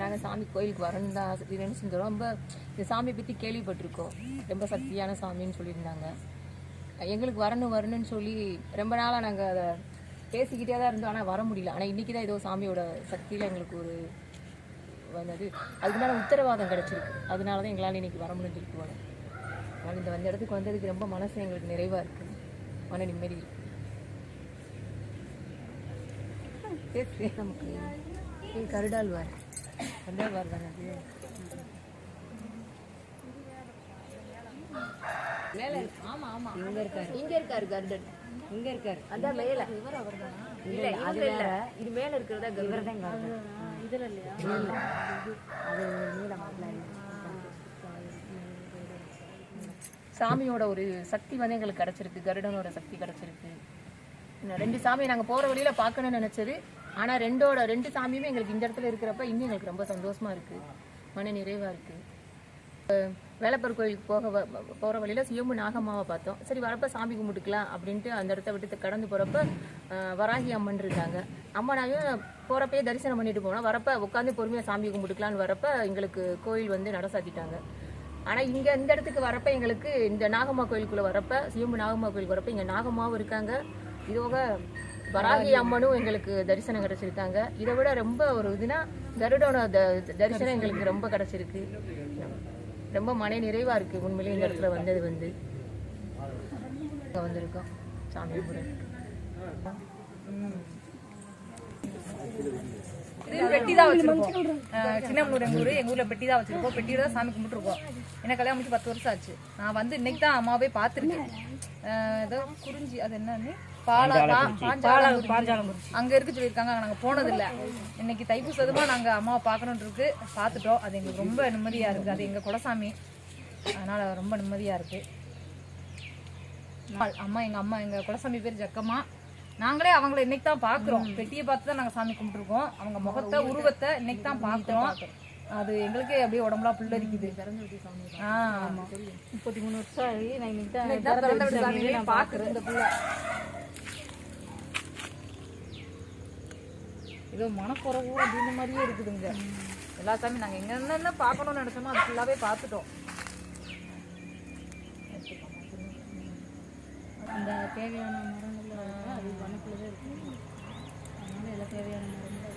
நாங்கள் சாமி கோயிலுக்கு வரணும் தான் திடீர்னு செஞ்சோம் ரொம்ப இந்த சாமியை பற்றி கேள்விப்பட்டிருக்கோம். ரொம்ப சக்தியான சாமின்னு சொல்லியிருந்தாங்க. எங்களுக்கு வரணும் வரணும்னு சொல்லி ரொம்ப நாளாக நாங்கள் அதை பேசிக்கிட்டே தான் இருந்தோம். ஆனால் வர முடியல. ஆனால் இன்றைக்கி தான் ஏதோ சாமியோட சக்தியில் எங்களுக்கு ஒரு வந்தது. அதுக்கு மேலே உத்தரவாதம் கிடச்சிருக்கு. அதனால தான் எங்களால் இன்றைக்கி வர முடிஞ்சிருக்கு வரோம் ஆனால் இந்த வந்த இடத்துக்கு வந்ததுக்கு ரொம்ப மனசு எங்களுக்கு நிறைவாக இருக்குது மன நிம்மதி இருக்குது பேசு நமக்கு கருடாழ்வார் கருடாழ்வார் தானே அது இருக்காரு இருக்காரு கருடன் இருக்காரு அதான் இவர் அவர் அது இது மேல இருக்கிறதா இவர் தான் கருடன் இல்லையா சாமியோட ஒரு சக்தி வந்து எங்களுக்கு கிடைச்சிருக்கு. கருடனோட சக்தி கிடைச்சிருக்கு. ரெண்டு சாமியை நாங்கள் போகிற வழியில் பார்க்கணும்னு நினச்சது. ஆனால் ரெண்டோட ரெண்டு சாமியுமே எங்களுக்கு இந்த இடத்துல இருக்கிறப்ப இன்னும் எங்களுக்கு ரொம்ப சந்தோஷமாக இருக்குது மன நிறைவாக இருக்குது வேலப்பர் கோயிலுக்கு போக வ- வழியில் போற சுயம்பு நாகம்மாவை பார்த்தோம். சரி வரப்போ சாமி கும்பிட்டுக்கலாம் அப்படின்ட்டு அந்த இடத்த விட்டு கடந்து போகிறப்ப வராகி அம்மன் இருக்காங்க. அம்மனாயும் போகிறப்பயே தரிசனம் பண்ணிட்டு போனோம். வரப்போ உட்காந்து பொறுமையாக சாமி கும்பிட்டுக்கலான்னு வரப்போ எங்களுக்கு கோயில் வந்து நடசாத்திட்டாங்க. சாத்திட்டாங்க இங்கே இந்த இடத்துக்கு வரப்போ எங்களுக்கு இந்த நாகம்மா கோயிலுக்குள்ளே வரப்போ சுயம்பு நாகம்மா கோயிலுக்கு வரப்போ இங்கே நாகம்மாவும் இருக்காங்க. இதோக வராகி அம்மனும் எங்களுக்கு தரிசனம் கிடைச்சிருக்காங்க. இதை விட ரொம்ப ஒரு இதுனா கருடோட தரிசனம் எங்களுக்கு ரொம்ப கிடைச்சிருக்கு. ரொம்ப மன நிறைவா இருக்கு உண்மையிலேயே இந்த இடத்துல வந்தது வந்து. வந்திருக்கோம். சாமி கும்பிட. பெட்டி தான் வச்சிருக்கோம். அஹ் சின்னமனூர் எங்க ஊரு எங்க ஊர்ல பெட்டி தான் வச்சிருக்கோம். பெட்டியில தான் சாமி கும்பிட்டுருக்கோம். எனக்கு கல்யாணம் முடிச்சு பத்து வருஷம் ஆச்சு. நான் வந்து இன்னைக்கு தான் அம்மாவே பார்த்துருக்கேன். ஏதோ குறிஞ்சி அது என்னன்னு? அங்க இருக்கு சொல்லியிருக்காங்க அங்க நாங்க போனது இல்ல இன்னைக்கு தைப்பூசதுமா நாங்க அம்மாவை பார்க்கணும்னு இருக்கு பார்த்துட்டோம். அது எங்களுக்கு ரொம்ப நிம்மதியா இருக்கு. அது எங்க குலசாமி அதனால ரொம்ப நிம்மதியா இருக்கு. அம்மா- அம்மா எங்க அம்மா எங்க குலசாமி பேர் ஜக்கம்மா. நாங்களே அவங்கள இன்னைக்கு தான் பாக்குறோம் பெட்டியை பார்த்து தான் நாங்க சாமி கும்பிட்டுருக்கோம். அவங்க முகத்தை உருவத்தை இன்னைக்கு தான் பாக்குறோம் அது எங்களுக்கே அப்படியே உடம்புலாம் புல்லரிக்குது. முப்பத்தி மூணு வருஷம் ஆகி நான் இன்னைக்கு தான் பாக்குறேன் இந்த புள்ள. ஏதோ மனக்குறவு அப்படின்ற மாதிரியே இருக்குதுங்க. எல்லா சாமி நாங்கள் எங்க என்னென்ன பார்க்கணும்னு நினச்சோமோ அது ஃபுல்லாகவே பார்த்துட்டோம். அந்த தேவையான மரங்கள் அது வனக்குள்ளே இருக்கு. அதனால எல்லாம் தேவையான மரம்